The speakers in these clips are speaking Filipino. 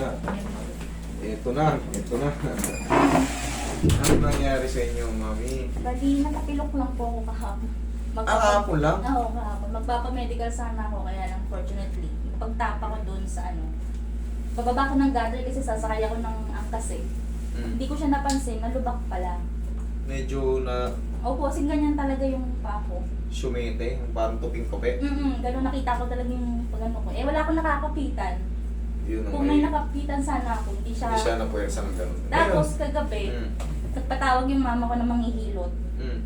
na. Ito na, ito na. ano nangyari sa inyo, mami? Bali, nakapilok lang po ako kahapon. Ah, kahapon lang? Oo, kahapon. Magpapamedical sana ako, kaya lang fortunately, pagtapa ko doon sa ano, bababa ko ng gutter kasi sasakay ako ng angkas eh. Mm. Hindi ko siya napansin, nalubak pala. Medyo na Opo, kasi ganyan talaga yung pa ko. sumete, parang tuping-tupi. Mm ganun nakita ko talaga yung pagano ko. Eh, wala akong nakakapitan. Yun ang Kung may nakapitan sana ako, hindi siya... Hindi siya na puwersa ng ganun. Tapos kagabi, Mm. nagpatawag yung mama ko na manghihilot. Mm.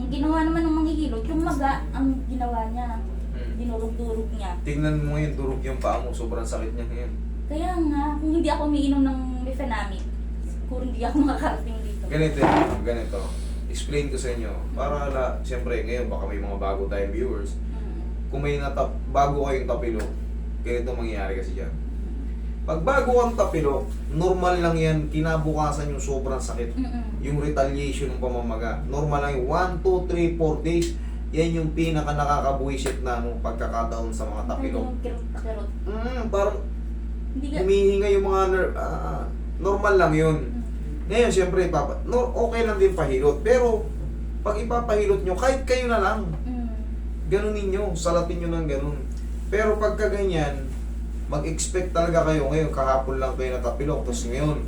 Ang ginawa naman ng manghihilot, yung maga ang ginawa niya. Mm. Dinurog-durog niya. Tingnan mo ngayon, durog yung paa mo. Sobrang sakit niya ngayon. Kaya nga, kung hindi ako umiinom ng mefenamic, siguro hindi ako makakarating dito. Ganito yun, ganito. Explain ko sa inyo. Para la, siyempre ngayon baka may mga bago tayong viewers. Mm. Kung may natap, bago kayong tapilo, ganito mangyayari kasi dyan. Pag bago kang tapilo, normal lang yan, kinabukasan yung sobrang sakit. Mm-mm. Yung retaliation ng pamamaga. Normal lang yung 1, 2, 3, 4 days. Yan yung pinaka nakakabuisit na ano, pagkakataon sa mga tapilo. Yung kirot-kirot. Mm, parang humihinga yung mga ner- ah, normal lang yun. Mm. Ngayon, siyempre, papa, no, okay lang din pahilot. Pero, pag ipapahilot nyo, kahit kayo na lang, Mm. ganunin nyo, salatin nyo ng ganun. Pero pagka ganyan, mag-expect talaga kayo, ngayon, kahapon lang kayo natapilok, tapos ngayon,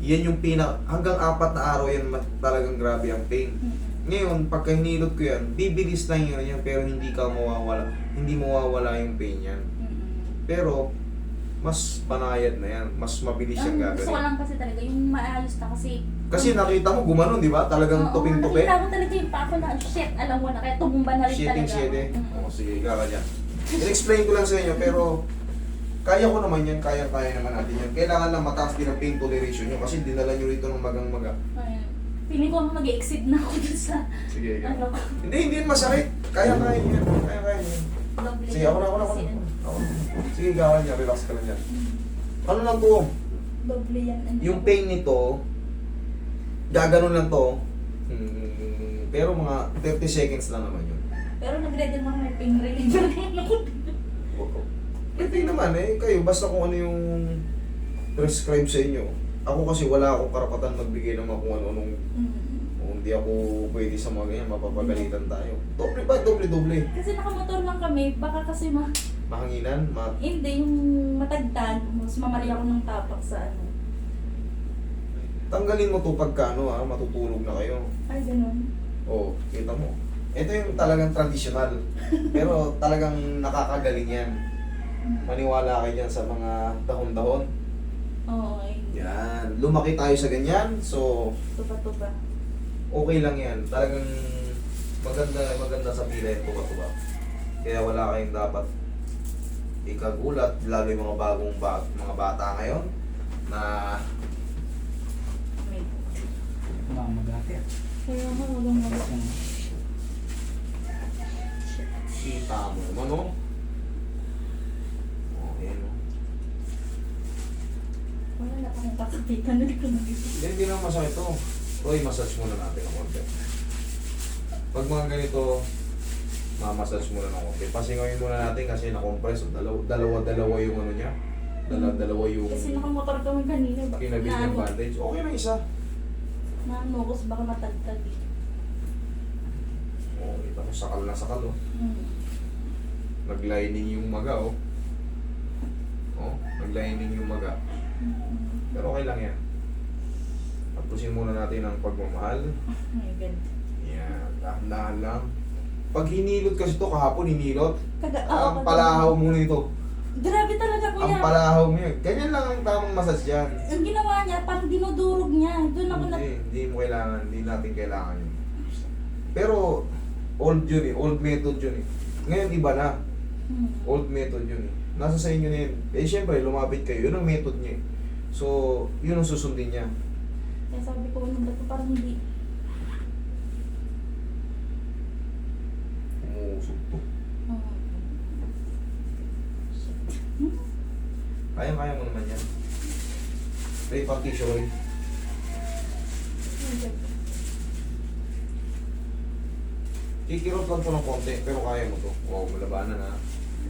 yan yung pina, hanggang apat na araw yan, talagang grabe ang pain. Ngayon, pagka hinilot ko yan, bibilis lang yun yan, pero hindi ka mawawala, hindi mawawala yung pain yan. Pero, mas panayad na yan, mas mabilis Ang siyang gusto ko gagawin. lang kasi talaga yung maayos na kasi... Kasi nakita mo, gumanon, di ba? Talagang Oo, tuping-tupi. nakita ko talaga yung pako na, shit, alam mo na, kaya tumumba na rin Shitting talaga. shit eh. Mm. O, sige, ka dyan. In-explain ko lang sa inyo, pero kaya ko naman yan, kaya-kaya naman natin yan. Kailangan lang mataas din ang pain toleration nyo kasi dinala nyo rito ng magang-maga. Piling ko mag-exceed na ako dun sa... Sige, ikaw. Ano. Hindi, hindi yan masakit. Kaya-kaya yan. Kaya-kaya yan. Sige, ako na, ako na, ako na. kasi- Ako. Sige, ka dyan. Relax ka lang dyan. Ano lang to? Doble yan. Ano Yung pain nito, gaganon lang to. Hmm, pero mga 30 seconds lang naman yun. Pero nag-ready naman may pain reliever ako. Pwede naman eh, kayo, basta kung ano yung prescribe sa inyo. Ako kasi wala akong karapatan magbigay ng mga kung ano-anong Mm. kung hindi ako pwede sa mga ganyan, mapapagalitan tayo. Doble ba? Doble-doble. Kasi nakamotor lang kami, baka kasi ma... Mahanginan, ma... Hindi, yung matagtag, mas mamali ako ng tapak sa ano. Tanggalin mo to pagka ano ha, matutulog na kayo. Ay, ganun. Oh, kita mo. Ito yung talagang traditional. Pero talagang nakakagaling yan. Maniwala kayo dyan sa mga dahon-dahon. Oo, ay. Yan. Lumaki tayo sa ganyan. So, Tuba-tuba. okay lang yan. Talagang maganda maganda sa pila yung tuba-tuba. Kaya wala kayong dapat ikagulat, lalo yung mga bagong ba mga bata ngayon na May... Mamagati. Kaya nga, walang wala. kita mo naman, no? Oh, yan, no? Wala na akong kakapitan na dito. Hindi, hindi lang masakit to. Roy, massage muna natin ng konti. Pag mga ganito, mamassage muna ng konti. Pasingawin muna natin kasi na-compress. Dalawa, dalawa, dalawa yung ano niya. Dalawa, dalawa yung Kasi nakamotor kami kanina. ba- kinabit na ng ano, bandage. Okay na isa. na ano, kasi baka matagtag eh. Oh, kita ko sakal na sakal, oh. Hmm. Naglining yung maga, oh. Oh, naglining yung maga. Hmm. Pero okay lang yan. Tapusin muna natin ang pagmamahal. Oh my God. Yan, dahan-dahan lang. Pag hinilot kasi to kahapon, hinilot. Kaga, oo, Ang kaga- palahaw mo nito. Grabe talaga kuya. Ang palahaw mo yun. Ganyan lang ang tamang massage dyan. Ang ginawa niya, parang dinudurog niya. Doon ako na... Hindi, hindi mo kailangan, hindi natin kailangan yun. Pero, old yun eh, old method yun eh. Ngayon iba na, Hmm. old method yun eh. Nasa sa inyo na yun. Eh syempre, lumapit kayo, yun ang method niya eh. So, yun ang susundin niya. Kaya sabi ko, ano ba ito? Parang hindi. Umusog to. Hmm. Hmm? Kaya-kaya mo naman yan. Repartition. Oh my God. Kikirot lang to ng konti, pero kaya mo to. Wow, malabanan ha.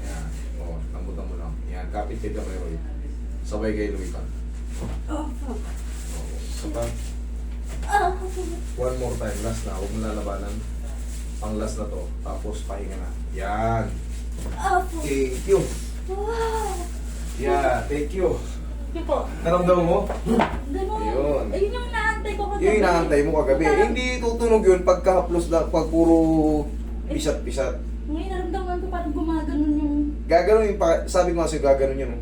Yan. O, lambutan mo lang. Yan, kapit ka kay Roy. Sabay kayo lumipan. Isa pa. One more time. Last na. Huwag mo lalabanan. Ang last na to. Tapos pahinga na. Yan. Thank you. Wow. Yeah, thank you. Sige po. Naramdaman mo? Ganun. Ayun. Ayun yung naantay ko kagabi. Yung inaantay mo kagabi. Parang- Hindi tutunog yun pagka-haplos lang, pag puro pisat-pisat. Ngayon naramdaman ko parang gumaganon yung... Gaganon yung, pa- sabi ko nga sa'yo, gaganon yun.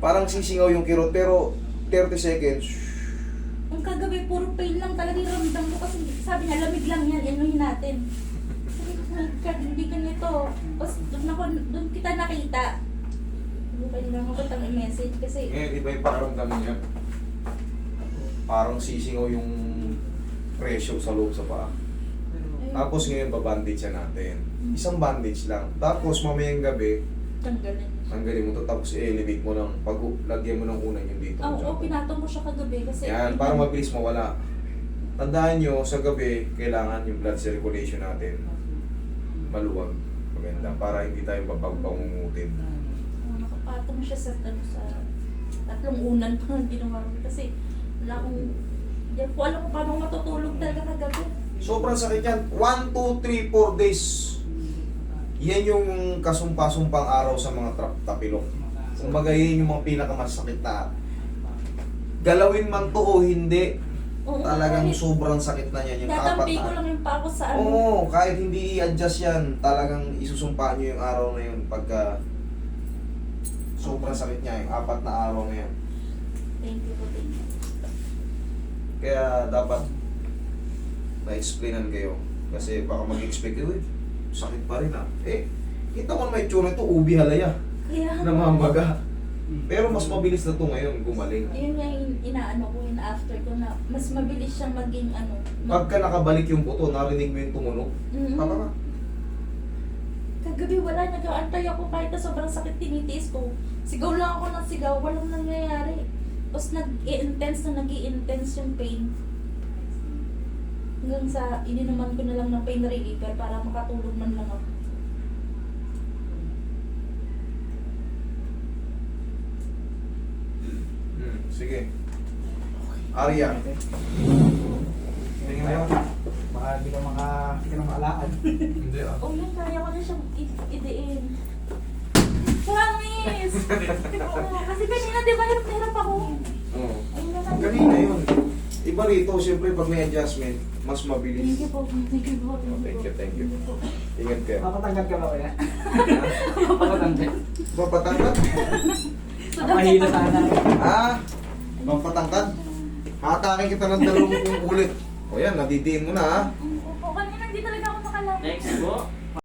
Parang sisigaw yung kirot, pero 30 seconds, yung kagabi puro pain lang talaga yung ramdam ko kasi sabi niya lamig lang yan, inuhin natin. Sabi ko, my God, hindi ganito. Tapos doon, ako, doon kita nakita. Hindi pa nila ako kitang i-message kasi ngayon iba yung pakiramdam niya. Parang sisingaw yung pressure sa loob sa paa. Tapos ngayon, babandage siya natin. Isang bandage lang. Tapos mamayang gabi, tanggalin. Tanggalin mo to tapos i-elevate mo lang. Pag lagyan mo ng unan yung dito. Oo, Diyan. oh, pinatong ko siya kagabi kasi... Yan, para mabilis mawala. Tandaan nyo, sa gabi, kailangan yung blood circulation natin maluwag. Maganda. Para hindi tayo babagbangungutin. Oh, nakapatong siya sa, ano, sa tatlong unan pa ng ginawa ko kasi wala akong... Hindi ko alam kung paano matutulog talaga kagabi. Sobrang sakit yan. 1, 2, 3, 4 days. Yan yung kasumpa-sumpang araw sa mga trap tapilok. Kumbaga yun yung mga pinakamasakit na galawin man to o hindi, Oo, talagang kahit- sobrang sakit na yan. Yung apat Tatampi ko na lang yung pa ako sa ano. Oo, kahit hindi i-adjust yan, talagang isusumpa nyo yung araw na yun pagka sobrang sakit niya, yung apat na araw na yan. Thank you po, thank you. Kaya dapat na-explainan kayo. Kasi baka mag-expect eh, sakit pa rin ah. Eh, kita mo yung tsura ito, ubi halaya, Kaya, namamaga. Pero mas mabilis na to ngayon, gumaling. yun nga yung inaano ko, yung after ko na mas mabilis siyang maging ano. mag- Pagka nakabalik yung buto, narinig mo yung tumunog, Mhm. tama ka? Kagabi wala, nag-aantay ako kahit na sobrang sakit tinitiis ko. Sigaw lang ako ng sigaw, walang nangyayari. Tapos nag-i-intense na nag intense yung pain. Hanggang sa ininuman ko na lang ng pain reliever para makatulog man lang ako. Hmm, sige. Arya, tingin na yun. Baka hindi ka maka, hindi ka na makalakad. Hindi ah. Oh, yun, kaya ko na siyang i- idiin. Promise! Oo, kasi kanina, di ba, hirap na hirap ako. Oo. Kanina yun. Iba rito, siyempre pag may adjustment, mas Thank mabilis. you po, thank you po. Thank you, thank you. po. Ingat kayo. Papatanggal ka ba kaya? Papatanggal. Papatangkad? Papahila sana. Ah, pampatangkad? Hatakin kita ng dalawang ulit. O yan, nadidiin mo na ha. Opo, kanina hindi talaga ako makalakad. Next po.